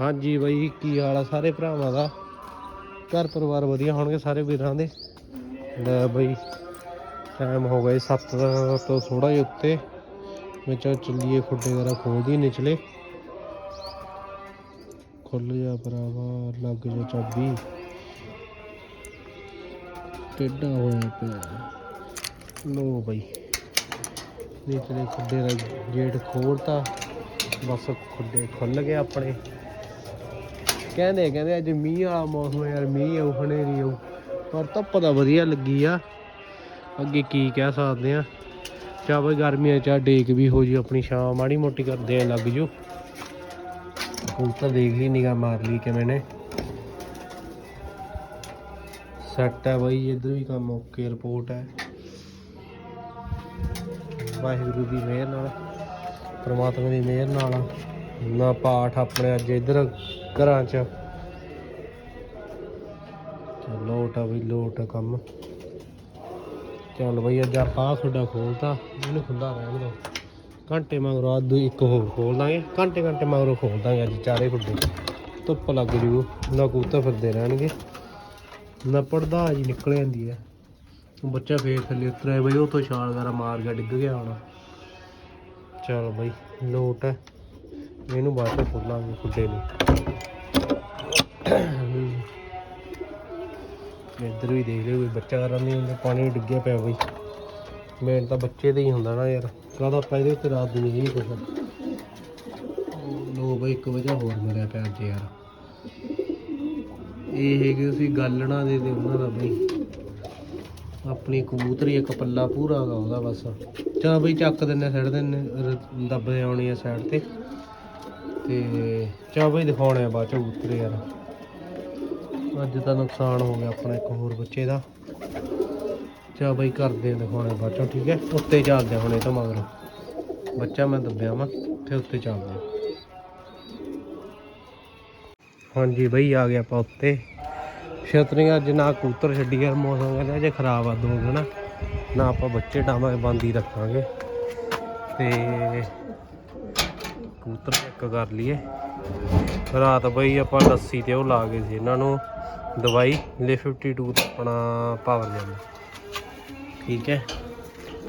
ਹਾਂਜੀ ਬਾਈ, ਕੀ ਹਾਲ ਆ ਸਾਰੇ ਭਰਾਵਾਂ ਦਾ? ਘਰ ਪਰਿਵਾਰ ਵਧੀਆ ਹੋਣਗੇ ਸਾਰੇ ਵੀਰਾਂ ਦੇ? ਲੈ ਬਾਈ ਟਾਈਮ ਹੋ ਗਿਆ 7 ਤੋਂ ਥੋੜਾ ਜਿਹਾ ਉੱਤੇ। ਮੈਂ ਚਾ ਚੱਲੀਏ ਖੁੱਡੇ ਵਗੈਰਾ ਖੋਲਦੀ ਨਿਚਲੇ। ਖੁੱਲ ਜਾ ਭਰਾਵਾ, ਲੱਗ ਜਾ ਚਾਬੀ। ਟੇਡਾ ਹੋਇਆ ਪਿਆ। ਲੋ ਬਾਈ, ਨਿਚਲੇ ਖੁੱਡੇ ਦਾ ਗੇਟ ਖੋਲਤਾ ਬਸ ਖੁੱਡੇ ਖੁੱਲ ਗਏ ਆਪਣੇ। ਕਹਿੰਦੇ ਕਹਿੰਦੇ ਅੱਜ ਮੀਂਹ ਵਾਲਾ ਮੌਸਮ ਯਾਰ, ਮੀਂਹ ਆਉ ਹਨੇਰੀ ਆਉ। ਪਰ ਧੁੱਪ ਤਾਂ ਵਧੀਆ ਲੱਗੀ ਆ। ਅੱਗੇ ਕੀ ਕਹਿ ਸਕਦੇ ਆ। ਚਾਹ ਬਈ ਗਰਮੀਆਂ ਚ ਆਹ ਡੇਕ ਵੀ ਹੋ ਜੀ ਆਪਣੀ ਛਾਂ, ਮਾੜੀ ਮੋਟੀ ਕਰਦੇ ਆ ਲੱਗ ਜੂ। ਹੁਣ ਤਾਂ ਦੇਖ ਲਈ ਨਿਗਾ ਮਾਰ ਲਈ ਕਿਵੇਂ ਨੇ। ਸੈੱਟ ਹੈ ਬਈ, ਇੱਧਰ ਵੀ ਕੰਮ ਓਕੇ, ਰਿਪੋਰਟ ਹੈ ਵਾਹਿਗੁਰੂ ਦੀ ਮਿਹਰ ਨਾਲ, ਪ੍ਰਮਾਤਮਾ ਦੀ ਮਿਹਰ ਨਾਲ। ਨਾ ਪਾਠ ਆਪਣੇ ਅੱਜ ਇਧਰ ਘਰਾਂ 'ਚ। ਲੋਟ ਆ ਵੀ ਲੋਟ ਕੰਮ। ਚੱਲ ਬਈ ਅੱਜ ਆਪਾਂ ਤੁਹਾਡਾ ਖੋਲਤਾ, ਇਹਨੂੰ ਖੁੱਲਾ ਰਹਿਣ ਦੋ। ਘੰਟੇ ਮਗਰੋਂ ਅੱਧ ਇੱਕ ਹੋਰ ਖੋਲ ਦਾਂਗੇ। ਘੰਟੇ ਘੰਟੇ ਮਗਰੋਂ ਖੋਲ ਦਾਂਗੇ ਅੱਜ ਚਾਰੇ ਖੁੱਡੇ। ਧੁੱਪ ਲੱਗ ਜੂ, ਨਾ ਕਬੂਤਰ ਫਿਰਦੇ ਰਹਿਣਗੇ, ਨਾ ਪੜਦਾ ਜੀ ਨਿਕਲ ਜਾਂਦੀ ਹੈ ਬੱਚਾ ਫੇਰ ਥੱਲੇ ਉਤਰਿਆ ਬਈ, ਉਹ ਛਾਲ ਵਗੈਰਾ ਮਾਰ ਗਿਆ, ਡਿੱਗ ਗਿਆ ਹੁਣ। ਚਲ ਬਈ, ਲੋਟ ਹੈ ਇਹਨੂੰ ਬਾਅਦ ਚ ਖੋਲਾਂਗੇ ਖੁੱਡੇ ਨੂੰ। ਇੱਧਰ ਵੀ ਦੇਖ ਲਿਓ ਕੋਈ ਬੱਚਾ ਕਰਨ ਨਹੀਂ ਹੁੰਦਾ ਪਾਣੀ ਡਿੱਗਿਆ ਪਿਆ ਬਈ। ਮੇਨ ਤਾਂ ਬੱਚੇ ਦੇ ਹੀ ਹੁੰਦਾ ਨਾ ਯਾਰ। ਕਾਹਦਾ ਪਹਿਲੇ ਉੱਤੇ ਰਾਤ ਦੀ ਨਹੀਂ ਕੁਛ। ਲੋ ਬਈ, ਇੱਕ ਵਜ੍ਹਾ ਹੋਰ ਮਰਿਆ ਪਿਆ ਅੱਜ ਯਾਰ। ਇਹ ਹੈਗੇ ਸੀ ਗਾਲਣਾ ਦੇ ਤੇ ਉਹਨਾਂ ਦਾ ਬਈ। ਆਪਣੀ ਕਬੂਤਰੀ ਇੱਕ ਪੱਲਾ ਪੂਰਾ ਹੈਗਾ ਉਹਦਾ ਬਸ। ਚਾ ਬਈ ਚੱਕ ਦਿੰਨੇ ਛੱਡ ਦਿੰਨੇ ਦੱਬਦੇ ਆਉਣੀ ਆ ਸਾਈਡ ਤੇ। ਤੇ ਚਾ ਬਈ ਦਿਖਾਉਣੇ ਆ ਬਾਅਦ ਚ ਕਬੂਤਰ ਯਾਰ। ਅੱਜ ਤਾਂ ਨੁਕਸਾਨ ਹੋ ਗਿਆ ਆਪਣਾ ਇੱਕ ਹੋਰ ਬੱਚੇ ਦਾ। ਚਾ ਬਈ ਕਰਦੇ ਦਿਖਾਉਣੇ ਬਾਅਦ ਠੀਕ ਹੈ? ਉੱਤੇ ਚੱਲਦੇ ਹੁਣ ਇਹ ਤੋਂ ਮਗਰ। ਬੱਚਾ ਮੈਂ ਦੱਬਿਆ ਵਾਂ, ਤੇ ਉੱਤੇ ਚੱਲਦੇ ਆ। ਹਾਂਜੀ ਬਈ, ਆ ਗਿਆ ਆਪਾਂ ਉੱਤੇ। ਛਤਰੀਆਂ ਅੱਜ ਨਾ ਕੂਤਰ ਛੱਡੀ ਯਾਰ ਮੌਸਮ ਕਹਿੰਦਾ ਜੇ ਖਰਾਬ ਆ ਦੋ ਦਿਨ। ਨਾ ਆਪਾਂ ਬੱਚੇ ਡਾਵਾਂ ਬੰਦ ਹੀ ਰੱਖਾਂਗੇ। ਤੇ ਕੂਤਰ ਚੈੱਕ ਕਰ ਲਈਏ। ਰਾਤ ਬਈ ਆਪਾਂ ਲੱਸੀ ਤੇ ਉਹ ਲਾ ਗਏ ਸੀ ਇਹਨਾਂ ਨੂੰ। ਦਵਾਈ ਲੇ 52 ਦਾ ਆਪਣਾ ਪਾਵਰ ਜੈਮ ਠੀਕ ਹੈ?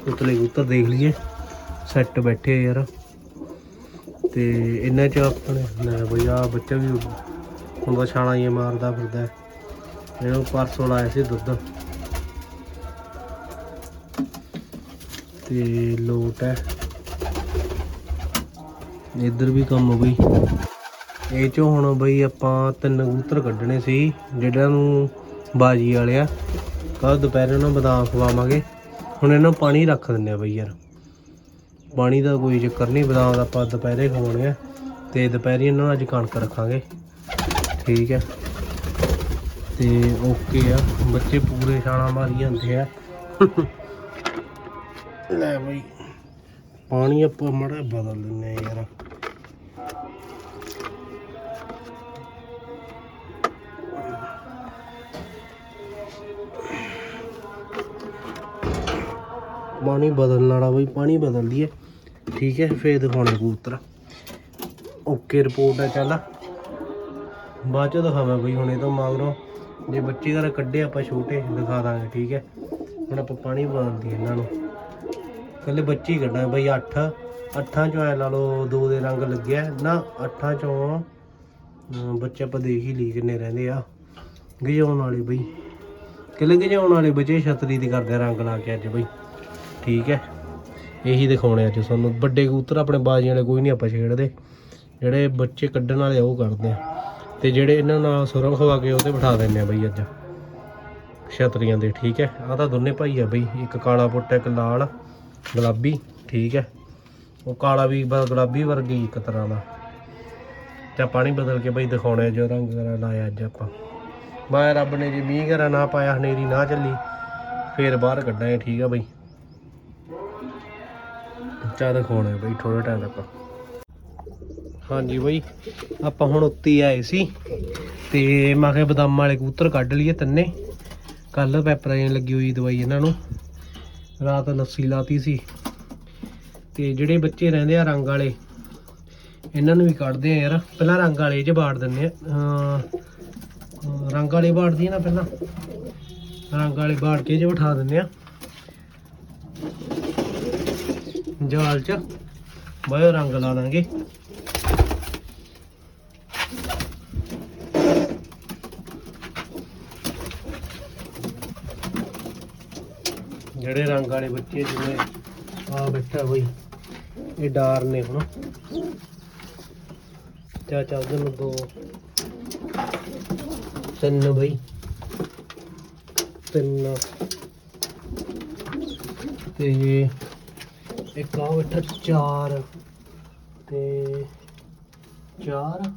ਉਤਲੇ ਕੂਤਰ ਦੇਖ ਲਈਏ। ਸੈੱਟ ਬੈਠੇ ਯਾਰ। ਤੇ ਇਹਨਾਂ ਚ ਆਪਣੇ ਲੈ ਬਈ ਆ ਬੱਚਾ ਵੀ ਹੁਣ ਤਾਂ ਛਾਣਾ ਹੀ ਮਾਰਦਾ ਫਿਰਦਾ ਇਹਨੂੰ ਪਰਸੋਂ ਲਾਇਆ ਸੀ ਦੁੱਧ। ਤੇ ਲੋਟ ਹੈ। ਇੱਧਰ ਵੀ ਕੰਮ ਹੋ ਗਈ ਇਹ ਚੋਂ ਹੁਣ ਬਈ ਆਪਾਂ ਤਿੰਨ ਕਬੂਤਰ ਕੱਢਣੇ ਸੀ ਜਿਹੜਾ ਨੂੰ ਬਾਜੀ ਵਾਲੇ ਆ ਕੱਲ ਦੁਪਹਿਰੇ ਨੂੰ ਬਦਾਮ ਖਵਾਵਾਂਗੇ। ਹੁਣ ਇਹਨਾਂ ਨੂੰ ਪਾਣੀ ਰੱਖ ਦਿੰਦੇ ਆ ਬਈ ਯਾਰ। ਪਾਣੀ ਦਾ ਕੋਈ ਚੱਕਰ ਨਹੀਂ ਬਦਾਮ ਦਾ ਆਪਾਂ ਦੁਪਹਿਰੇ ਖਵਾਉਣੇ ਆ। ਤੇ ਦੁਪਹਿਰੇ ਇਹਨਾਂ ਨੂੰ ਅੱਜ ਕਣਕ ਰੱਖਾਂਗੇ। ਠੀਕ ਹੈ ਤੇ ਓਕੇ ਆ। ਬੱਚੇ ਪੂਰੇ ਛਾਣਾ ਮਾਰੀ ਜਾਂਦੇ ਆ। ਲੈ ਬਈ। ਪਾਣੀ ਆਪਾਂ ਮੜਾ ਬਦਲ ਦਿੰਨੇ ਆ ਯਾਰ। ਪਾਣੀ ਬਦਲਣ ਵਾਲਾ ਬਈ, ਪਾਣੀ ਬਦਲ ਦਈਏ ਠੀਕ ਹੈ ਫੇਰ ਦਿਖਾਉਣੇ ਕਬੂਤਰ। ਓਕੇ ਰਿਪੋਰਟ ਹੈ ਚੱਲ। ਬਾਅਦ ਚ ਦਿਖਾਵਾਂ ਬਈ, ਹੁਣੇ ਤੋਂ ਮਗਰੋਂ ਜੇ ਬੱਚੇ ਘਰ ਕੱਢੇ ਆਪਾਂ ਛੋਟੇ, ਦਿਖਾ ਦਾਂਗੇ, ਠੀਕ ਹੈ ਹੁਣ ਆਪਾਂ ਪਾਣੀ ਬਦਲਦੀ ਇਹਨਾਂ ਨੂੰ। ਕੱਲੇ ਬੱਚੇ ਹੀ ਕੱਢਾਂ ਬਈ 8 ਅੱਠਾਂ ਚੋਂ ਐ ਲਾ ਲਓ, ਦੋ ਦੇ ਰੰਗ ਲੱਗਿਆ। ਨਾ, ਅੱਠਾਂ ਚੋਂ ਬੱਚੇ ਆਪਾਂ ਦੇਖ ਹੀ ਲਈ ਕਿੰਨੇ ਰਹਿੰਦੇ ਆ। ਗਜਾਉਣ ਵਾਲੇ ਬਈ। ਕਿਲੇ ਗਜਾਉਣ ਵਾਲੇ ਬੱਚੇ ਛਤਰੀ ਦੀ ਕਰਦੇ ਰੰਗ ਲਾ ਕੇ ਅੱਜ ਬਈ। ਠੀਕ ਹੈ। ਇਹੀ ਦਿਖਾਉਣੇ ਅੱਜ ਤੁਹਾਨੂੰ। ਵੱਡੇ ਕਬੂਤਰ ਆਪਣੇ ਬਾਜ਼ੀਆਂ ਵਾਲੇ ਕੋਈ ਨਹੀਂ ਆਪਾਂ ਛੇੜਦੇ। ਜਿਹੜੇ ਬੱਚੇ ਕੱਢਣ ਵਾਲੇ ਆ, ਉਹ ਕਰਦੇ ਆ। ਤੇ ਜਿਹੜੇ ਇਹਨਾਂ ਨਾਲ ਸੁਰੰਗ ਖਵਾ ਕੇ ਉਹਤੇ ਬਿਠਾ ਦਿੰਨੇ ਆ ਬਈ ਅੱਜ। ਛਤਰੀਆਂ ਦੇ, ਠੀਕ ਹੈ। ਆਹ ਤਾਂ ਦੋਨੇ ਭਾਈ ਆ ਬਈ। ਇੱਕ ਕਾਲਾ ਪੁੱਟ, ਇੱਕ ਲਾਲ ਗੁਲਾਬੀ, ਠੀਕ ਹੈ। ਉਹ ਕਾਲਾ ਵੀ ਗੁਲਾਬੀ ਵਰਗੀ ਇੱਕ ਤਰ੍ਹਾਂ ਦਾ। ਤੇ ਪਾਣੀ ਬਦਲ ਕੇ ਬਈ ਦਿਖਾਉਣੇ ਆ ਜੋ ਰੰਗ ਵਗੈਰਾ ਲਾਇਆ ਅੱਜ ਆਪਾਂ। ਮੈਂ ਰੱਬ ਨੇ ਜੇ ਮੀਂਹ ਕਰਾ ਨਾ ਪਾਇਆ, ਹਨੇਰੀ ਨਾ ਚੱਲੀ, ਫੇਰ ਬਾਹਰ ਕੱਢਾਂਗੇ, ਠੀਕ ਆ ਬਈ। ਚਾਹ ਦਿਖਾਉਣੇ ਬਈ ਥੋੜਾ ਟਾਈਮ ਤੱਕ। ਹਾਂਜੀ ਬਈ, ਆਪਾਂ ਹੁਣ ਉੱਤੇ ਆਏ ਸੀ ਤੇ ਮੈਂ ਕਿਹਾ ਬਦਾਮ ਵਾਲੇ ਕਬੂਤਰ ਕੱਢ ਲਈਏ ਤੰਨੇ। ਕੱਲ ਪੈਪਰਾਂ ਲੱਗੀ ਹੋਈ ਦਵਾਈ ਇਹਨਾਂ ਨੂੰ। ਰਾਤ ਲੱਸੀ ਲਾਤੀ ਸੀ। ਤੇ ਜਿਹੜੇ ਬੱਚੇ ਰਹਿੰਦੇ ਆ ਰੰਗ ਵਾਲੇ, ਇਹਨਾਂ ਨੂੰ ਵੀ ਕੱਢਦੇ ਆ ਯਾਰ। ਪਹਿਲਾਂ ਰੰਗ ਵਾਲੇ 'ਚ ਬਾੜ ਦਿੰਦੇ ਆ। ਰੰਗ ਵਾਲੇ ਬਾੜਦੀ ਆ ਨਾ ਪਹਿਲਾਂ। ਰੰਗ ਵਾਲੇ ਬਾੜ ਕੇ 'ਚ ਬਿਠਾ ਦਿੰਦੇ ਆ। ਜਾਲ 'ਚ। ਬਾਇਓ ਰੰਗ ਲਾ ਦਾਂਗੇ। ਜਿਹੜੇ ਰੰਗ ਵਾਲੇ ਬੱਚੇ ਜਿਵੇਂ ਆ ਬੈਠਾ ਬਈ, ਇਹ ਡਾਰ ਨੇ ਹੁਣ। ਚਾਚਾ ਉਹਦੇ ਨੂੰ ਦੋ, ਤਿੰਨ ਬਈ। ਤਿੰਨ। ਤੇ ਇੱਕ ਆ ਬੈਠਾ ਚਾਰ। ਤੇ ਚਾਰ,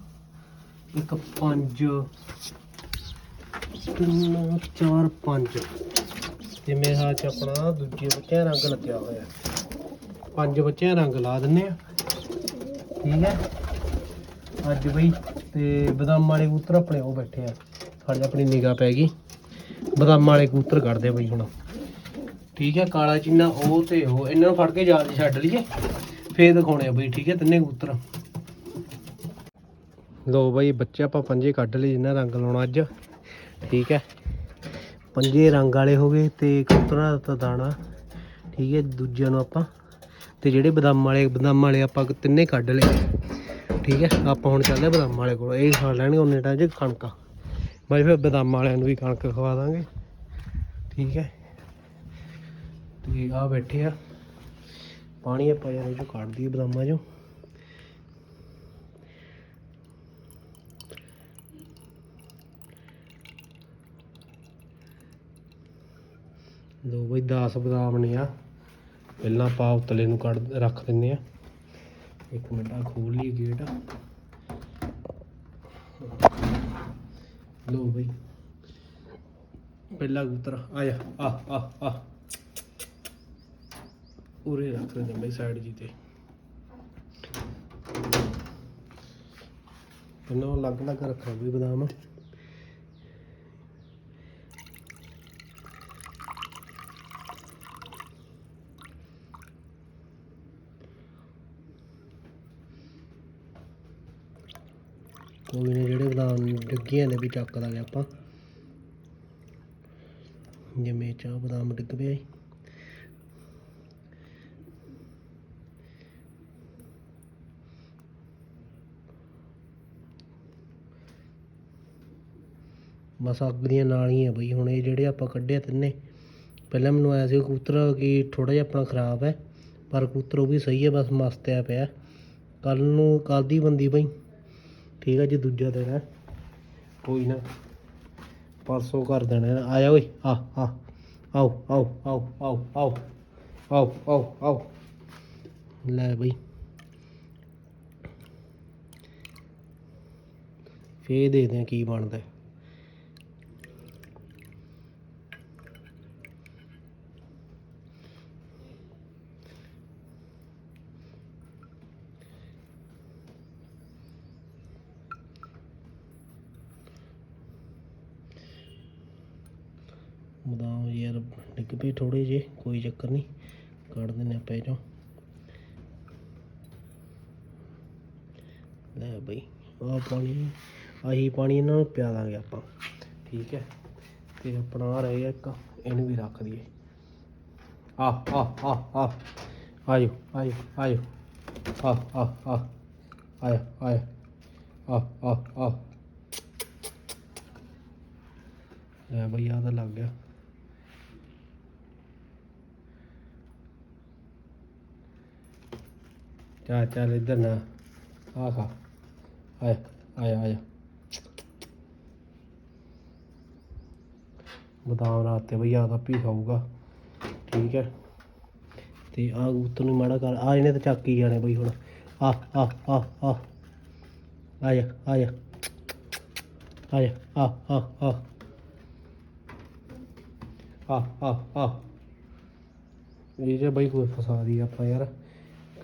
ਇੱਕ ਪੰਜ। ਤਿੰਨ, ਚਾਰ, ਪੰਜ। ਤੇ ਮੇਰੇ ਹੱਥ 'ਚ ਆਪਣਾ ਦੂਜੇ ਬੱਚਿਆਂ ਰੰਗ ਲੱਗਿਆ ਹੋਇਆ। ਪੰਜ ਬੱਚਿਆਂ ਰੰਗ ਲਾ ਦਿੰਨੇ ਆ। ਠੀਕ ਹੈ? ਅੱਜ ਬਈ ਤੇ ਬਦਾਮ ਵਾਲੇ ਕਬੂਤਰ ਆਪਣੇ ਉਹ ਬੈਠੇ ਆ। ਸਾਡੇ ਆਪਣੀ ਨਿਗਾਹ ਪੈ ਗਈ। ਬਦਾਮ ਵਾਲੇ ਕਬੂਤਰ ਕੱਢਦੇ ਬਈ ਹੁਣ। ਠੀਕ ਹੈ, ਕਾਲਾ ਚੀਨਾ, ਉਹ ਤੇ ਉਹ, ਇਹਨਾਂ ਨੂੰ ਫੜ ਕੇ ਜਾਲ 'ਚ ਛੱਡ ਲਈਏ, ਫੇਰ ਦਿਖਾਉਣੇ ਆ ਬਈ, ਠੀਕ ਹੈ, ਤਿੰਨੇ ਕਬੂਤਰ। ਲੋ ਬਈ, ਬੱਚੇ ਆਪਾਂ ਪੰਜੇ ਕੱਢ ਲਏ ਜਿੰਨਾ ਰੰਗ ਲਾਉਣਾ ਅੱਜ, ਠੀਕ ਹੈ। ਪੰਜੇ ਰੰਗ ਵਾਲੇ ਹੋ ਗਏ ਤੇ ਕਬੂਤਰਾਂ ਦਾ ਤਾਂ ਦਾਣਾ, ਠੀਕ ਹੈ, ਦੂਜਿਆਂ ਨੂੰ ਆਪਾਂ, ਤੇ ਜਿਹੜੇ ਬਦਾਮ ਵਾਲੇ ਬਦਾਮ ਵਾਲੇ ਆਪਾਂ ਤਿੰਨੇ ਕੱਢ ਲਏ, ਠੀਕ ਹੈ। ਆਪਾਂ ਹੁਣ ਚੱਲਦੇ ਹਾਂ ਬਦਾਮ ਵਾਲੇ ਕੋਲ, ਇਹ ਖਾ ਲੈਣਗੇ ਉਹਨੇ ਟਾਈਮ 'ਚ ਕਣਕਾਂ। ਬਾਈ ਫਿਰ ਬਦਾਮ ਵਾਲਿਆਂ ਨੂੰ ਵੀ ਕਣਕ ਖਵਾ ਦਾਂਗੇ, ਠੀਕ ਹੈ। ਤੇ ਆ ਬੈਠੇ ਆ। ਪਾਣੀ ਆਪਾਂ ਯਾਰ ਇਹ ਚੋਂ ਕੱਢ ਦਈਏ ਬਦਾਮਾਂ ਚੋਂ। ਲੋ ਬਈ 10 ਬਦਾਮ ਨੇ ਆ। ਪਹਿਲਾਂ ਆਪਾਂ ਉਤਲੇ ਨੂੰ ਕੱਢ ਰੱਖ ਦਿੰਨੇ ਆ। ਇੱਕ ਮਿੰਟ ਆ ਖੋਲ ਲਈ ਗੇਟ। ਲੋ ਬਈ। ਪਹਿਲਾ ਕਬੂਤਰ, ਆ ਜਾ, ਆ ਆ ਆ। ਉਰੇ ਰੱਖ ਦਿੰਦੇ ਬਈ ਸਾਈਡ ਜੀ ਤੇ। ਪਹਿਲਾਂ ਉਹ ਅਲੱਗ ਅਲੱਗ ਰੱਖਣਾ ਵੀ ਬਦਾਮ। ਕੋਈ ਨੇ ਜਿਹੜੇ ਬਦਾਮ ਡਿੱਗੀਆਂ ਨੇ ਵੀ ਚੱਕ ਲਾਂਗੇ ਆਪਾਂ। ਜਿਵੇਂ ਚਾਹ ਬਦਾਮ ਡਿੱਗ ਪਿਆ ਬਸ ਅੱਗ ਦੀਆਂ ਨਾਲੀਆਂ ਬਈ, ਹੁਣ ਇਹ ਜਿਹੜੇ ਆਪਾਂ ਕੱਢੇ ਤਿੰਨੇ, ਪਹਿਲਾਂ ਮੈਨੂੰ ਆਇਆ ਸੀ ਕਬੂਤਰ ਕਿ ਥੋੜ੍ਹਾ ਜਿਹਾ ਆਪਣਾ ਖਰਾਬ ਹੈ, ਪਰ ਕਬੂਤਰ ਉਹ ਵੀ ਸਹੀ ਹੈ, ਬਸ ਮਸਤਿਆ ਪਿਆ। ਕੱਲ ਨੂੰ ਕੱਲ ਦੀ ਬੰਦੀ ਬਈ। ਠੀਕ ਹੈ ਜੀ, ਦੂਜਾ ਦਿਨ ਹੈ। ਕੋਈ ਨਾ, ਪਰਸੋਂ ਕਰ ਦੇਣਾ ਆਇਆ ਆ ਜਾ ਓਏ, ਆ ਆ, ਆਓ ਆਓ ਆਓ ਆਓ ਆਓ ਆਓ ਆਓ ਆਓ। ਲੈ ਬਈ। ਫੇਰ ਦੇਖਦੇ ਹਾਂ ਕੀ ਬਣਦਾ ਹੈ। ਬਦਾਮ ਯਾਰ ਡਿੱਗ ਪਏ ਥੋੜੇ ਜੇ ਕੋਈ ਚੱਕਰ ਨਹੀਂ, ਕੱਢ ਦਿੰਦੇ ਆਪਾਂ ਇਹ ਚੋਂ। ਲੈ ਬਈ, ਆਹ ਪਾਣੀ, ਆਹੀ ਪਾਣੀ ਇਹਨਾਂ ਨੂੰ ਪਿਆ ਦਾਂਗੇ ਆਪਾਂ, ਠੀਕ ਹੈ? ਤੇ ਆਪਣਾ ਆ ਰਹੇ ਇੱਕ, ਇਹਨੂੰ ਵੀ ਰੱਖ ਦਈਏ। ਆ ਆ ਆ ਆ ਆਇਓ ਆਇਓ ਆਇਓ। ਆ ਆ ਆ ਆਇਆ ਆਇਆ। ਆ ਆ ਆ ਲੈ ਬਈ ਆ ਤਾਂ ਲੱਗ ਗਿਆ। चल चल इधर ना आ खा आया आया आया बदाम रात भैया फिर खाऊगा ठीक है तो आ कबूतर माड़ा कर आ इन्हें तो चक ही जाने भाई हूँ आ आ आ आ आया आया आया आ आ आ आ आ आ ये भाई आ फसा दी आ यार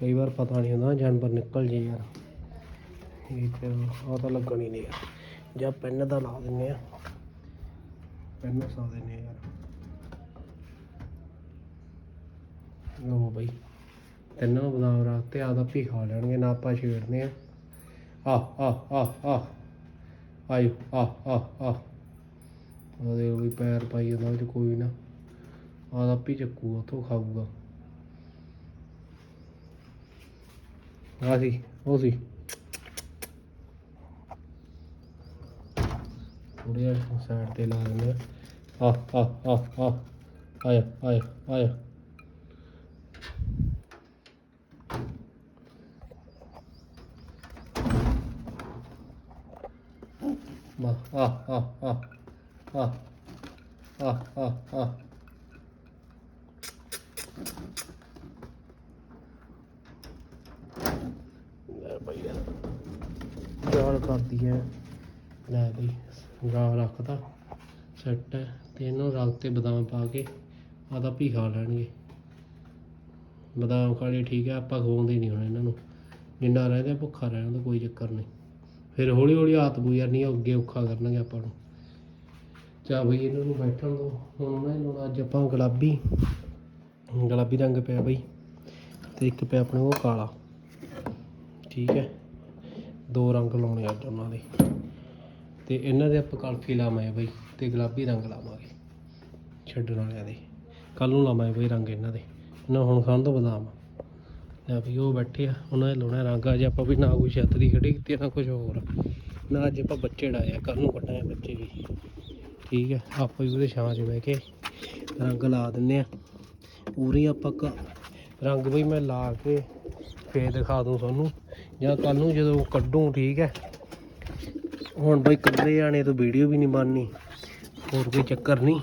ਕਈ ਵਾਰ ਪਤਾ ਨਹੀਂ ਹੁੰਦਾ, ਜਾਨਵਰ ਨਿਕਲ ਜੇ ਯਾਰ। ਇਹ ਫਿਰ ਆ ਤਾਂ ਲੱਗਣੀ ਨਹੀਂ ਯਾਰ ਜਾਂ ਪੈਨ ਦਾ ਲਾ ਦਿੰਨੇ ਆ। ਪੈਨ ਫਸਾ ਦਿੰਨੇ ਆ ਯਾਰ। ਲੋ ਬਈ, ਤਿੰਨੋਂ ਬਦਾਮ ਰੱਖ ਤੇ ਆਦਾ ਵੀ ਖਾ ਲੈਣਗੇ, ਨਾ ਆਪਾਂ ਛੇੜਨੇ ਆ। ਆ ਆ ਆ ਆ ਆਇਓ ਆ ਆ ਆ ਉਹਦੇ ਵੀ ਪੈਰ ਪਾਈ ਜਾਂਦਾ ਵਿੱਚ ਕੋਈ ਨਾ। ਆਦਾ ਪੀ ਚੱਕੂ, ਉਥੋਂ ਖਾਊਗਾ। ਆ ਸੀ ਉਹ ਸੀ ਥੋੜ੍ਹਾ ਜਿਹਾ ਸਾਈਡ ਤੇ ਲਾ ਦਿੰਦੇ ਆ ਆ ਆ ਆ ਆ ਆਇਆ ਆਇਆ ਆਇਆ Ma, ah, ah, ah, ah, ah, ah, ah. ਲੈ ਬਈ ਜਾਲ ਕਰਦੀ ਹੈ। ਲੈ ਬਈ ਗਾਲ ਰੱਖਦਾ। ਸੈੱਟ ਹੈ। ਤੇ ਇਹਨੂੰ ਰੰਗ ਤੇ ਬਦਾਮ ਪਾ ਕੇ ਆਦਾ ਵੀ ਖਾ ਲੈਣਗੇ। ਬਦਾਮ ਖਾਣੇ ਠੀਕ ਹੈ, ਆਪਾਂ ਖਵਾਉਂਦੇ ਨਹੀਂ ਹੁਣ ਇਹਨਾਂ ਨੂੰ। ਜਿੰਨਾ ਰਹਿੰਦੇ ਭੁੱਖਾ ਰਹਿਣ ਦਾ ਕੋਈ ਚੱਕਰ ਨਹੀਂ। ਫਿਰ ਹੌਲੀ ਹੌਲੀ ਆਦਤ ਬੂ ਅੱਗੇ ਔਖਾ ਕਰਨਗੇ ਆਪਾਂ ਨੂੰ। ਚਾ ਬਈ, ਇਹਨਾਂ ਨੂੰ ਬੈਠਣ ਦੋ। ਹੁਣ ਉਹਨਾਂ ਨੂੰ ਅੱਜ ਆਪਾਂ ਗੁਲਾਬੀ ਗੁਲਾਬੀ ਰੰਗ ਪਿਆ ਬਈ। ਤੇ ਇੱਕ ਪਿਆ ਆਪਣੇ ਉਹ ਕਾਲਾ। ਠੀਕ ਹੈ। ਦੋ ਰੰਗ ਲਾਉਣੇ ਅੱਜ ਉਹਨਾਂ ਦੇ। ਤੇ ਇਹਨਾਂ ਦੇ ਆਪਾਂ ਕਲਫੀ ਲਾਵਾਂਗੇ ਬਈ ਤੇ ਗੁਲਾਬੀ ਰੰਗ ਲਾਵਾਂਗੇ ਛੱਡਣ ਵਾਲਿਆਂ ਦੇ। ਕੱਲ ਨੂੰ ਲਾਵਾਂਗੇ ਬਈ ਰੰਗ ਇਹਨਾਂ ਦੇ। ਇਹਨਾਂ ਹੁਣ ਖਾਣ ਤੋਂ ਬਦਾਮ ਲੈ ਵੀ ਉਹ ਬੈਠੇ ਆ, ਉਹਨਾਂ ਦੇ ਲਾਉਣਾ ਰੰਗ। ਅੱਜ ਆਪਾਂ ਵੀ ਨਾ ਕੋਈ ਛੱਤ ਦੀ ਖੜੀ ਕੀਤੀ ਨਾ ਕੁਝ ਹੋਰ। ਨਾ ਅੱਜ ਆਪਾਂ ਬੱਚੇ ਡਾਏ ਆ ਕੱਲ ਨੂੰ ਕੱਢਾਂਗੇ ਬੱਚੇ ਵੀ। ਠੀਕ ਹੈ, ਆਪਾਂ ਵੀ ਉਹਦੇ ਛਾਂ 'ਚ ਬਹਿ ਕੇ ਰੰਗ ਲਾ ਦਿੰਨੇ ਆ। ਪੂਰੀ ਆਪਾਂ ਕ- ਰੰਗ ਬਈ ਮੈਂ ਲਾ ਕੇ ਫੇਰ ਦਿਖਾ ਦੂੰ ਤੁਹਾਨੂੰ। ਜਾਂ ਕੱਲ ਨੂੰ ਜਦੋਂ ਕੱਢੂ ਠੀਕ ਹੈ। ਹੁਣ ਬਈ ਇਕੱਲੇ ਜਾਣੇ ਤੋਂ ਵੀਡੀਓ ਵੀ ਨਹੀਂ ਬਣਨੀ। ਹੋਰ ਕੋਈ ਚੱਕਰ ਨਹੀਂ।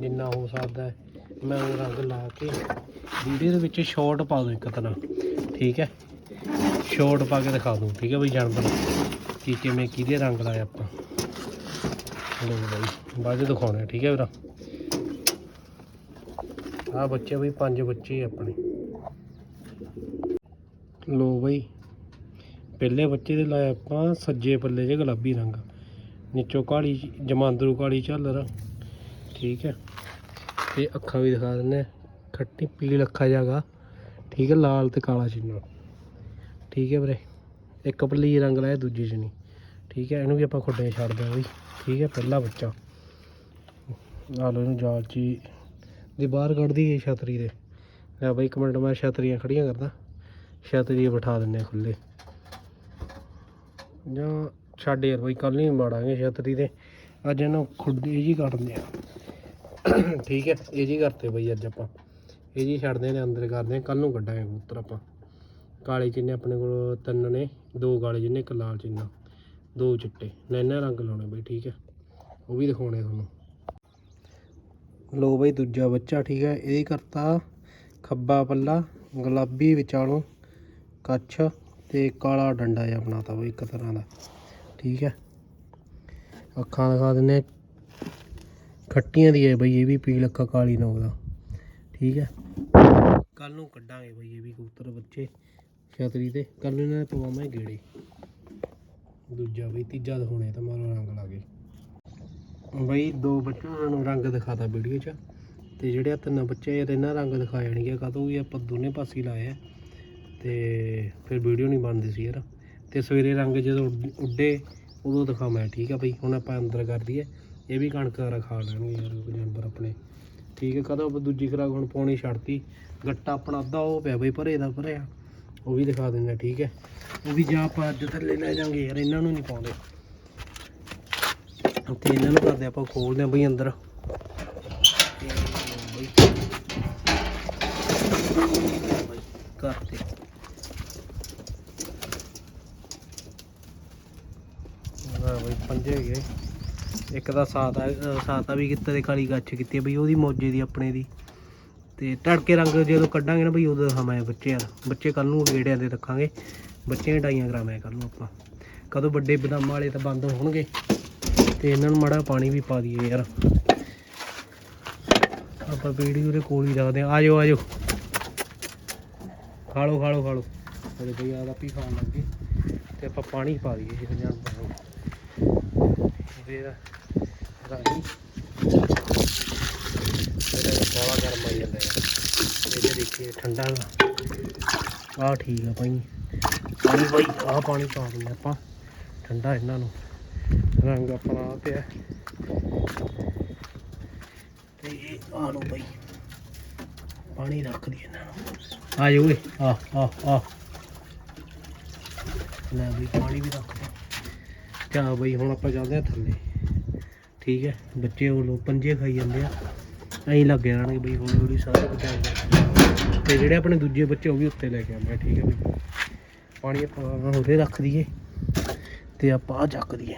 ਜਿੰਨਾ ਹੋ ਸਕਦਾ ਮੈਂ ਉਹ ਰੰਗ ਲਾ ਕੇ ਵੀਡੀਓ ਦੇ ਵਿੱਚ ਸ਼ਾਰਟ ਪਾ ਦੂੰ ਇੱਕ ਤਰ੍ਹਾਂ ਠੀਕ ਹੈ। ਸ਼ਾਰਟ ਪਾ ਕੇ ਦਿਖਾ ਦੂੰ ਠੀਕ ਹੈ ਬਈ ਜਾਨਵਰ। ਕੀ ਕਿਵੇਂ ਕਿਹਦੇ ਰੰਗ ਲਾਇਆ ਆਪਾਂ। ਲੋ ਬਈ ਬਾਅਦ 'ਚ ਦਿਖਾਉਣੇ ਆ, ਠੀਕ ਹੈ ਵੀਰਾ। ਆ ਬੱਚੇ ਬਈ ਪੰਜ ਬੱਚੇ ਆਪਣੇ। ਲੋ ਬਈ। ਪਹਿਲੇ ਬੱਚੇ ਦੇ ਲਾਇਆ ਆਪਾਂ ਸੱਜੇ ਪੱਲੇ 'ਚ ਗੁਲਾਬੀ ਰੰਗ। ਨੀਚੋਂ ਕਾਲੀ ਜਮਾਂਦਰੂ ਕਾਲੀ ਝਾਲਰ। ਠੀਕ ਹੈ। ਤੇ ਅੱਖਾਂ ਵੀ ਦਿਖਾ ਦਿੰਦੇ ਆ ਖੱਟੀ ਪੀਲ ਅੱਖਾਂ ਜਾਗਾ ਠੀਕ ਹੈ, ਲਾਲ ਤੇ ਕਾਲਾ ਚਿੰਨ੍ਹ ਠੀਕ ਹੈ ਵੀਰੇ। ਇੱਕ ਪੱਲੀ ਰੰਗ ਲਾਇਆ, ਦੂਜੀ 'ਚ ਨਹੀਂ। ਠੀਕ ਹੈ, ਇਹਨੂੰ ਵੀ ਆਪਾਂ ਖੁੱਡੇ ਛੱਡ ਦਿਆਂ ਬਈ। ਠੀਕ ਹੈ, ਪਹਿਲਾ ਬੱਚਾ। ਆ ਇਹਨੂੰ ਜਾਲ 'ਚ ਦੀ ਬਾਹਰ ਕੱਢਦੀ ਹੈ ਛਤਰੀ ਦੇ ਲੈ ਬਈ, ਇੱਕ ਮਿੰਟ ਮੈਂ ਛਤਰੀਆਂ ਖੜੀਆਂ ਕਰਦਾ। ਛੱਤ ਛਤਰੀ ਬਿਠਾ ਦਿੰਨੇ ਖੁੱਲੇ ਜਾਂ ਛੱਡ ਯਾਰ ਬਈ ਕੱਲ ਨਹੀਂ ਮਾੜਾਂਗੇ ਛਤਰੀ ਦੇ ਅੱਜ ਇਹਨੂੰ ਖੁੱਡੀ ਜੀ ਕੱਢਦੇ ਆ ਠੀਕ ਹੈ, ਇਹ ਜੀ ਕਰਤੇ ਬਈ ਅੱਜ ਆਪਾਂ। ਇਹ ਜੀ ਛੱਡਦੇ ਨੇ, ਅੰਦਰ ਕਰਦੇ ਆ ਕੱਲ ਨੂੰ ਕੱਢਾਂਗੇ ਕਬੂਤਰ ਆਪਾਂ। ਕਾਲੇ ਚਿੰਨੇ ਆਪਣੇ ਕੋਲ, ਤਿੰਨ ਨੇ। ਦੋ ਕਾਲੇ ਜਿੰਨੇ ਇੱਕ ਲਾਲ ਚਿੰਨਾ ਦੋ ਚਿੱਟੇ। ਨੈਣਾ ਰੰਗ ਲਾਉਣੇ ਬਈ, ਠੀਕ ਹੈ। ਉਹ ਵੀ ਦਿਖਾਉਣੇ ਤੁਹਾਨੂੰ। ਲੋ ਬਈ, ਦੂਜਾ ਬੱਚਾ, ਠੀਕ ਹੈ। ਇਹ ਕਰਤਾ ਖੱਬਾ ਪੱਲਾ, ਗੁਲਾਬੀ ਵਿਚਾਲੋਂ। ਕੱਛ ਤੇ ਕਾਲਾ ਡੰਡਾ ਜਿਹਾ ਬਣਾਤਾ ਬਈ ਇੱਕ ਤਰ੍ਹਾਂ ਦਾ। ਠੀਕ ਹੈ? ਅੱਖਾਂ ਦਿਖਾ ਦਿੰਨੇ ਖੱਟੀਆਂ ਦੀ ਹੈ ਬਈ, ਇਹ ਵੀ ਪੀਲ ਅੱਖਾਂ ਕਾਲੀ ਨੋਕ ਦਾ। ਠੀਕ ਹੈ? ਕੱਲ ਨੂੰ ਕੱਢਾਂਗੇ ਬਈ ਇਹ ਵੀ ਕਬੂਤਰ ਬੱਚੇ ਛਤਰੀ ਤੇ। ਕੱਲ ਇਹਨਾਂ ਨੇ ਪਵਾਵਾਂ ਗੇੜੇ। ਦੂਜਾ ਬਈ, ਤੀਜਾ ਦਿਖਾਉਣੇ ਤਾਂ ਮਾਰੋ ਰੰਗ ਲਾ ਕੇ। ਬਈ ਦੋ ਬੱਚਿਆਂ ਨੂੰ ਰੰਗ ਦਿਖਾਤਾ ਵੀਡੀਓ 'ਚ। ਤੇ ਜਿਹੜੇ ਆ ਤਿੰਨ ਬੱਚੇ ਆ ਇਹਨਾਂ ਰੰਗ ਦਿਖਾ ਜਾਣਗੇ। ਕਦੋਂ ਵੀ ਆਪਾਂ ਦੋਨੇ ਪਾਸੇ ਹੀ ਲਾਏ ਆ। ਤੇ ਫਿਰ ਵੀਡੀਓ ਨਹੀਂ ਬਣਦੀ ਸੀ ਯਾਰ। ਤੇ ਸਵੇਰੇ ਰੰਗ ਜਦੋਂ ਉੱਡ- ਉੱਡੇ ਉਦੋਂ ਦਿਖਾ ਮੈਂ ਠੀਕ ਆ ਬਈ ਹੁਣ ਆਪਾਂ ਅੰਦਰ ਕਰ ਦਈਏ। ਇਹ ਵੀ ਕਣਕ ਦਾ ਖਾ ਲੈਣਗੇ ਯਾਰ ਜਾਨਵਰ ਆਪਣੇ। ਠੀਕ ਹੈ ਕਦੋਂ ਆਪਾਂ ਦੂਜੀ ਖਰਾਕ ਹੁਣ ਪਾਉਣੀ ਛੱਡਤੀ। ਗੱਟਾ ਆਪਣਾ ਅੱਧਾ ਉਹ ਪਿਆ ਬਈ ਭਰੇ ਦਾ ਭਰਿਆ। ਉਹ ਵੀ ਦਿਖਾ ਦਿੰਦੇ ਆ, ਠੀਕ ਹੈ ਉਹ ਵੀ ਜਾਂ ਆਪਾਂ ਅੱਜ ਥੱਲੇ ਲੈ ਜਾਾਂਗੇ ਯਾਰ ਇਹਨਾਂ ਨੂੰ ਨਹੀਂ ਪਾਉਂਦੇ। ਤੇ ਇਹਨਾਂ ਨੂੰ ਕਰਦੇ ਆਪਾਂ ਖੋਲਦੇ ਆ ਬਈ ਅੰਦਰ। ਤੇ ਕਰਤੇ ਨਾ ਬਈ ਪੰਜੇ ਗਏ ਇੱਕ ਦਾ ਸਾਤ ਸਾਤਾ ਵੀ ਕੀਤਾ ਤੇ ਕਾਲੀ ਗੱਛ ਕੀਤੀ ਬਈ, ਉਹਦੀ ਮੋਜੇ ਦੀ ਆਪਣੇ ਦੀ। ਤੇ ਤੜਕੇ ਰੰਗ ਜਦੋਂ ਕੱਢਾਂਗੇ ਨਾ ਬਈ, ਉਦੋਂ ਹਮਾਏ ਬੱਚੇ ਯਾਰ। ਬੱਚੇ ਕੱਲ ਨੂੰ ਗੇੜਿਆਂ ਦੇ ਰੱਖਾਂਗੇ। ਬੱਚਿਆਂ ਡਾਈਆਂ ਕਰਾਵਾਂਗੇ ਕੱਲ ਨੂੰ ਆਪਾਂ। ਕਦੋਂ ਵੱਡੇ ਬਦਾਮਾਂ ਵਾਲੇ ਤਾਂ ਬੰਦ ਹੋਣਗੇ। ਤੇ ਇਹਨਾਂ ਨੂੰ ਮਾੜਾ ਪਾਣੀ ਵੀ ਪਾ ਦਈਏ ਯਾਰ। ਆਪਾਂ ਵੀਡੀਓ ਦੇ ਕੋਲ ਹੀ ਰੱਖਦੇ ਆ ਆਜੋ ਆਜੋ। ਖਾ ਲਓ ਖਾ ਲਓ ਖਾ ਲਓ ਮੇਰੇ ਬਈ ਆਦਾ ਪੀ ਖਾਣ ਲੱਗੇ ਤੇ ਆਪਾਂ ਪਾਣੀ ਪਾ ਦਈਏ ਜਿਹੜਾ ਜਾਨਵਰ ਨੂੰ ਫੇਰ ਰਾਹੀਂ। ਇਹਦਾ ਬਾਲਾ ਗਰਮ ਆਈ ਜਾਂਦਾ ਹੈ ਇਹਦੇ ਦੇਖੀਏ ਠੰਡਾ ਆ ਠੀਕ ਆ ਭਾਈ। ਪਾਣੀ ਬਾਈ, ਆਹ ਪਾਣੀ ਪਾ ਦਿੰਦੇ ਆਪਾਂ। ਠੰਡਾ ਇਹਨਾਂ ਨੂੰ। ਰੰਗ ਆਪਣਾ ਆਹ ਪਿਆ ਤੇ ਆ ਲੋ ਬਾਈ। ਪਾਣੀ ਰੱਖ ਦੀ ਇਹਨਾਂ ਨੂੰ। ਆ ਜਾਓ ਓਏ। ਆ ਆ ਆ ਲੈ ਬਈ, ਪਾਣੀ ਵੀ ਰੱਖ ਦੇ। ਚਾ ਬਈ, ਹੁਣ ਆਪਾਂ ਚੱਲਦੇ ਆ ਥੱਲੇ। ਠੀਕ ਹੈ, ਬੱਚੇ ਉਹ ਲੋਕ ਪੰਜੇ ਖਾਈ ਜਾਂਦੇ ਆ। ਐਂ ਲੱਗੇ ਰਹਿਣਗੇ ਬਈ ਹੌਲੀ ਹੌਲੀ ਸਾਰੇ ਬਚਾਉਂਦੇ ਤੇ ਜਿਹੜੇ ਆਪਣੇ ਦੂਜੇ ਬੱਚੇ ਉਹ ਵੀ ਉੱਤੇ ਲੈ ਕੇ ਆਉਂਦੇ ਠੀਕ ਹੈ ਬਈ। ਪਾਣੀ ਆਪਾਂ ਉਹਦੇ ਰੱਖ ਦਈਏ ਤੇ ਆਪਾਂ ਆਹ ਚੱਕ ਦਈਏ।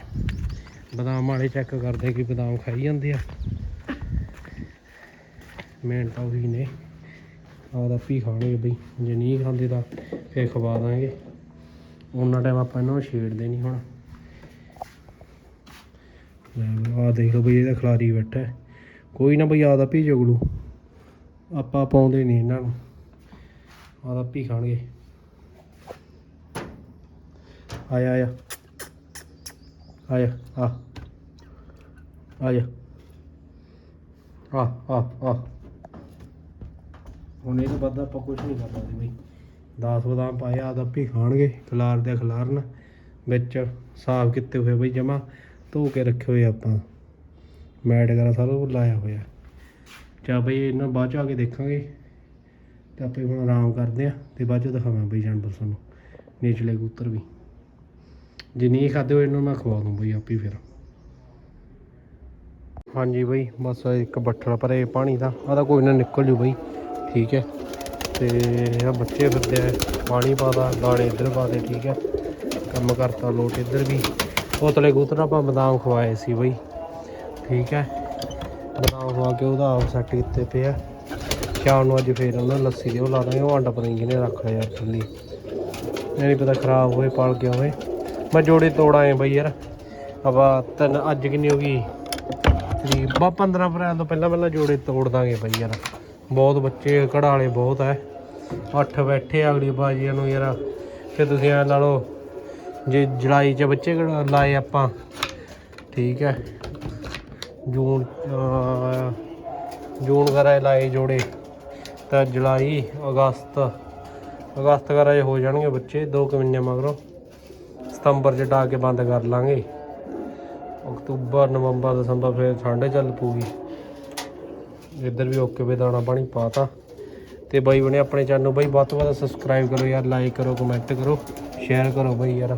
ਬਦਾਮ ਵਾਲੇ ਚੈੱਕ ਕਰਦੇ ਕਿ ਬਦਾਮ ਖਾਈ ਜਾਂਦੇ ਆ। ਮੇਨ ਤਾਂ ਉਹੀ ਨੇ। ਆਹ ਆਦਾ ਪੀ ਖਾਣਗੇ ਬਈ, ਜੇ ਨਹੀਂ ਖਾਂਦੇ ਤਾਂ ਫੇਰ ਖਵਾ ਦਾਂਗੇ। ਉਹਨਾਂ ਟਾਈਮ ਆਪਾਂ ਇਹਨਾਂ ਨੂੰ ਛੇੜਦੇ ਨਹੀਂ ਹੁਣ। ਆ ਦੇਖੋ ਬਈ, ਇਹਦਾ ਖਿਲਾਰੀ ਬੈਠਾ ਕੋਈ ਨਾ ਬਈ ਆਦਾ ਪੀ ਜਗਲੂ ਆਪਾਂ ਪਾਉਂਦੇ ਨਹੀਂ ਇਹਨਾਂ ਨੂੰ। ਆਦਾ ਪੀ ਖਾਣਗੇ। ਆਇਆ ਆਇਆ। ਆਇਆ, ਆ। ਆਇਆ। ਆ ਆ ਆ। ਹੁਣ ਇਹ ਤੋਂ ਬਾਅਦ ਆਪਾਂ ਕੁਝ ਨਹੀਂ ਕਰਨਾ ਸੀ ਬਈ। 10 ਬਦਾਮ ਪਾਏ ਆ ਦੱਪੀ ਖਾਣਗੇ। ਖਲਾਰ ਦੇ ਖਲਾਰਨ। ਵਿੱਚ ਸਾਫ਼ ਕੀਤੇ ਹੋਏ ਬਈ ਜਮਾ ਧੋ ਕੇ ਰੱਖੇ ਹੋਏ ਆਪਾਂ। ਮੈਟ ਵਗੈਰਾ ਸਾਰਾ ਕੁਝ ਲਾਇਆ ਹੋਇਆ। ਚਾ ਬਈ ਇਹਨਾਂ ਬਾਅਦ ਚ ਆ ਕੇ ਦੇਖਾਂਗੇ। ਤੇ ਆਪਾਂ ਹੁਣ ਆਰਾਮ ਕਰਦੇ ਆ ਤੇ ਬਾਅਦ ਚ ਦਿਖਾਵਾਂ ਬਈ ਜਾਨਵਰ ਸਾਨੂੰ ਨੀਚਲੇ ਕਬੂਤਰ ਵੀ। ਜੇ ਨਹੀਂ ਖਾਦੇ ਹੋਏ ਇਹਨਾਂ ਨੂੰ ਮੈਂ ਖਵਾ ਦੂੰ ਬਈ ਆਪੀ ਫਿਰ। ਹਾਂਜੀ ਬਈ, ਬਸ ਇੱਕ ਬੱਠਲ ਭਰੇ ਪਾਣੀ ਦਾ। ਆ ਤਾਂ ਕੋਈ ਨਾ ਨਿਕਲ ਜੂ ਬਈ। ਠੀਕ ਹੈ। ਤੇ ਆ ਬੱਚੇ ਫਿਰਦੇ ਆ। ਪਾਣੀ ਪਾਦਾ ਦਾਣੇ ਇੱਧਰ ਪਾਦੇ ਠੀਕ ਹੈ। ਕੰਮ ਕਰਤਾ ਲੋਟ ਇੱਧਰ ਵੀ। ਉਤਲੇ ਕਬੂਤਰ ਆਪਾਂ ਬਦਾਮ ਖਵਾਏ ਸੀ ਬਈ। ਠੀਕ ਹੈ। ਬਦਾਮ ਖਵਾ ਕੇ ਉਹਦਾ ਆਪ ਸੈੱਟ ਕੀਤੇ ਪਏ ਆ। ਸ਼ਾਮ ਨੂੰ ਅੱਜ ਫੇਰ ਉਹਨਾਂ ਲੱਸੀ ਦੇ ਉਹ ਲਾ ਦਾਂਗੇ, ਉਹ ਆਂਡਾ ਪਤਾ ਨਹੀਂ ਕਿਹਨੇ ਰੱਖ ਲਿਆ ਯਾਰ ਥੱਲੇ। ਇਹ ਨਹੀਂ ਪਤਾ ਖਰਾਬ ਹੋਏ ਪਲ ਗਿਆ ਹੋਏ ਮੈਂ ਜੋੜੇ ਤੋੜ ਆਏ ਬਈ ਯਾਰ। ਆਪਾਂ ਤਿੰਨ, ਅੱਜ ਕਿੰਨੀ ਹੋ ਗਈ? ਤਰੀਕ 15 ਅਪ੍ਰੈਲ ਤੋਂ ਪਹਿਲਾਂ ਪਹਿਲਾਂ ਜੋੜੇ ਤੋੜ ਦਾਂਗੇ ਬਈ ਯਾਰ। ਬਹੁਤ ਬੱਚੇ ਕੜਾ ਬਹੁਤ ਐ ਅੱਠ ਬੈਠੇ ਅਗਲੀ ਬਾਜੀਆਂ ਨੂੰ ਯਾਰ। ਫਿਰ ਤੁਸੀਂ ਐ ਲਾ ਲਓ ਜੇ ਜੁਲਾਈ 'ਚ ਬੱਚੇ ਲਾਏ ਆਪਾਂ? ਠੀਕ ਹੈ। ਜੂਨ ਜੂਨ ਕਰਾ ਲਾਏ ਜੋੜੇ। ਤਾਂ ਜੁਲਾਈ, ਅਗਸਤ ਅਗਸਤ ਕਰਾ ਹੋ ਜਾਣਗੇ ਬੱਚੇ, ਦੋ ਕੁ ਮਹੀਨੇ ਮਗਰੋਂ। ਸਤੰਬਰ 'ਚ ਡਾ ਕੇ ਬੰਦ ਕਰ ਲਾਂਗੇ। ਅਕਤੂਬਰ, ਨਵੰਬਰ, ਦਸੰਬਰ ਫਿਰ ਠੰਡ ਚੱਲ ਪੂਗੀ। ਇੱਧਰ ਵੀ ਓਕੇ ਵੇ ਦਾਣਾ ਪਾਣੀ ਪਾਤਾ ਤੇ। ਬਾਈ ਬਣੇ ਆਪਣੇ ਚੈਨਲ ਨੂੰ ਬਾਈ, ਵੱਧ ਤੋਂ ਵੱਧ ਸਬਸਕ੍ਰਾਈਬ ਕਰੋ ਯਾਰ ਲਾਈਕ ਕਰੋ ਕਮੈਂਟ ਕਰੋ। ਸ਼ੇਅਰ ਕਰੋ ਬਾਈ ਯਾਰ।